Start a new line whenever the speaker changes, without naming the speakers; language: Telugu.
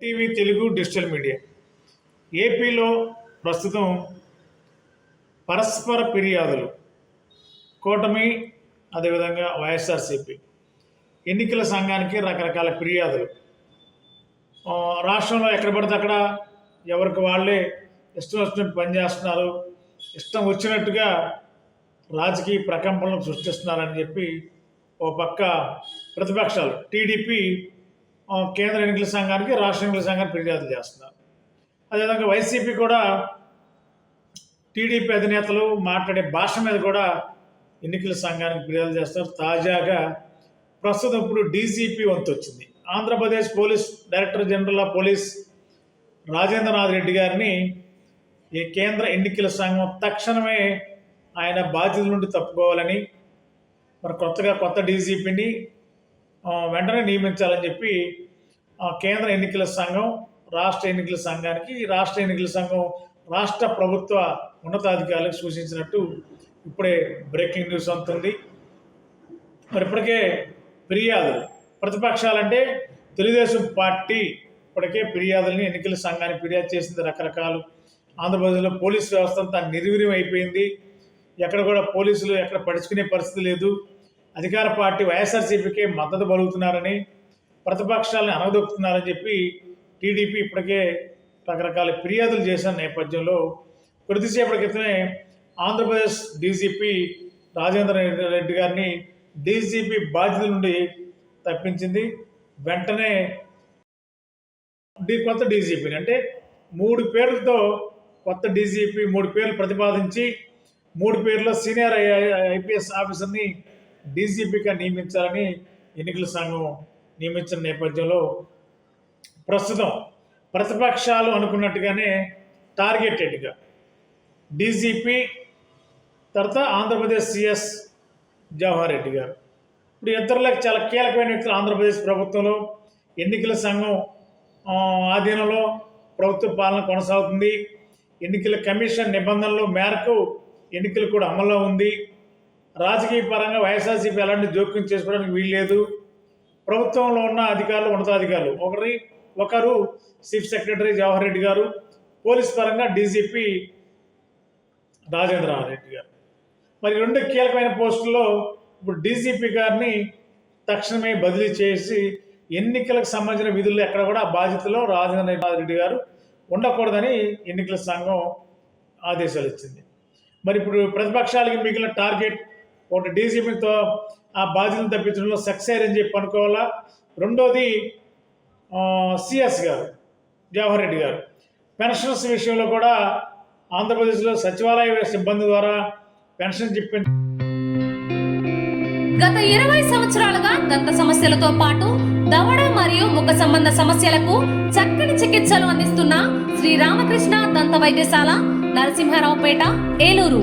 TV Telugu digital media. ఏపీలో ప్రస్తుతం పరస్పర ఫిర్యాదులు కూటమి అదేవిధంగా వైఎస్ఆర్సీపీ ఎన్నికల సంఘానికి రకరకాల ఫిర్యాదులు. రాష్ట్రంలో ఎక్కడ పడితే అక్కడ ఎవరికి వాళ్ళే ఇష్టం వచ్చినట్టు పనిచేస్తున్నారు ఇష్టం వచ్చినట్టుగా రాజకీయ ప్రకంపనలు సృష్టిస్తున్నారని చెప్పి ఓ పక్క ప్రతిపక్షాలు టీడీపీ కేంద్ర ఎన్నికల సంఘానికి రాష్ట్ర ఎన్నికల సంఘానికి ఫిర్యాదు చేస్తున్నారు. అదేవిధంగా వైసీపీ కూడా టీడీపీ అధినేతలు మాట్లాడే భాష మీద కూడా ఎన్నికల సంఘానికి ఫిర్యాదు చేస్తారు తాజాగా ప్రస్తుతం ఇప్పుడు డీజీపీ వంతు వచ్చింది. Andhra Pradesh police director general of police Rajendranath Reddy గారిని ఈ కేంద్ర ఎన్నికల సంఘం తక్షణమే ఆయన బాధ్యతల నుండి తప్పుకోవాలని మరి కొత్తగా కొత్త డీజీపీని వెంటనే నియమించాలని చెప్పి కేంద్ర ఎన్నికల సంఘం రాష్ట్ర ఎన్నికల సంఘానికి ఈ రాష్ట్ర ఎన్నికల సంఘం రాష్ట్ర ప్రభుత్వ ఉన్నతాధికారులకు సూచించినట్టు ఇప్పుడే బ్రేకింగ్ న్యూస్ అందుతుంది మరి ఇప్పటికే ఫిర్యాదులు ప్రతిపక్షాలంటే తెలుగుదేశం పార్టీ ఇప్పటికే ఫిర్యాదులని ఎన్నికల సంఘానికి ఫిర్యాదు చేసింది రకరకాలు. ఆంధ్రప్రదేశ్లో పోలీస్ వ్యవస్థ అంతా నిర్వీర్యం అయిపోయింది. ఎక్కడ కూడా పోలీసులు ఎక్కడ పడుచుకునే పరిస్థితి లేదు. అధికార పార్టీ వైఎస్ఆర్సీపీకే మద్దతు పలుకుతున్నారని ప్రతిపక్షాలను అనగదొక్కుతున్నారని చెప్పి టీడీపీ ఇప్పటికే రకరకాల ఫిర్యాదులు చేసిన నేపథ్యంలో కొద్దిసేపటి క్రితమే ఆంధ్రప్రదేశ్ డీజీపీ రాజేంద్ర రెడ్డి గారిని డీజీపీ బాధ్యత నుండి తప్పించింది వెంటనే కొత్త డీజీపీని అంటే మూడు పేర్లతో కొత్త డీజీపీ మూడు పేర్లు ప్రతిపాదించి మూడు పేర్ల సీనియర్ ఐపీఎస్ ఆఫీసర్ని డీజీపీగా నియమించాలని ఎన్నికల సంఘం నియమించిన నేపథ్యంలో ప్రస్తుతం ప్రతిపక్షాలు అనుకున్నట్టుగానే టార్గెటెడ్గా డీజీపీ తర్వాత ఆంధ్రప్రదేశ్ సిఎస్ జవహర్ రెడ్డి గారు. ఇప్పుడు ఇద్దరులకు చాలా కీలకమైన వ్యక్తులు ఆంధ్రప్రదేశ్ ప్రభుత్వంలో. ఎన్నికల సంఘం ఆధీనంలో ప్రభుత్వ పాలన కొనసాగుతుంది. ఎన్నికల కమిషన్ నిబంధనలు మేరకు ఎన్నికలు కూడా అమల్లో ఉంది. రాజకీయ పరంగా వైఎస్ఆర్సీపీ ఎలాంటి జోక్యం చేసుకోవడానికి వీల్లేదు. ప్రభుత్వంలో ఉన్న అధికారులు ఉన్నతాధికారులు. ఒకరి ఒకరు చీఫ్ సెక్రటరీ జవహర్ రెడ్డి గారు పోలీస్ పరంగా డీజీపీ రాజేంద్ర రెడ్డి గారు. మరి రెండు కీలకమైన పోస్టుల్లో ఇప్పుడు డీజీపీ గారిని తక్షణమే బదిలీ చేసి ఎన్నికలకు సంబంధించిన విధుల్లో ఎక్కడ కూడా బాధ్యతలో రాజేంద్ర రెడ్డి గారు ఉండకూడదని ఎన్నికల సంఘం ఆదేశాలు ఇచ్చింది. మరి ఇప్పుడు ప్రతిపక్షాలకి మిగిలిన టార్గెట్ ఒకటి డీజీపీతో ఆ బాధ్యతను తప్పించడంలో సక్సెస్ అయ్యారని చెప్పి అనుకోవాలా? రెండోది సిఎస్ గారు జవహర్ రెడ్డి గారు. పెన్షన్స్ విషయంలో కూడా ఆంధ్రప్రదేశ్లో సచివాలయ సిబ్బంది ద్వారా పెన్షన్ చెప్పి
గత ఇరవై సంవత్సరాలుగా దంత సమస్యలతో పాటు దవడ మరియు ముఖ సంబంధ సమస్యలకు చక్కని చికిత్సలు అందిస్తున్న శ్రీ రామకృష్ణ దంత వైద్యశాల నరసింహారావుపేట ఏలూరు.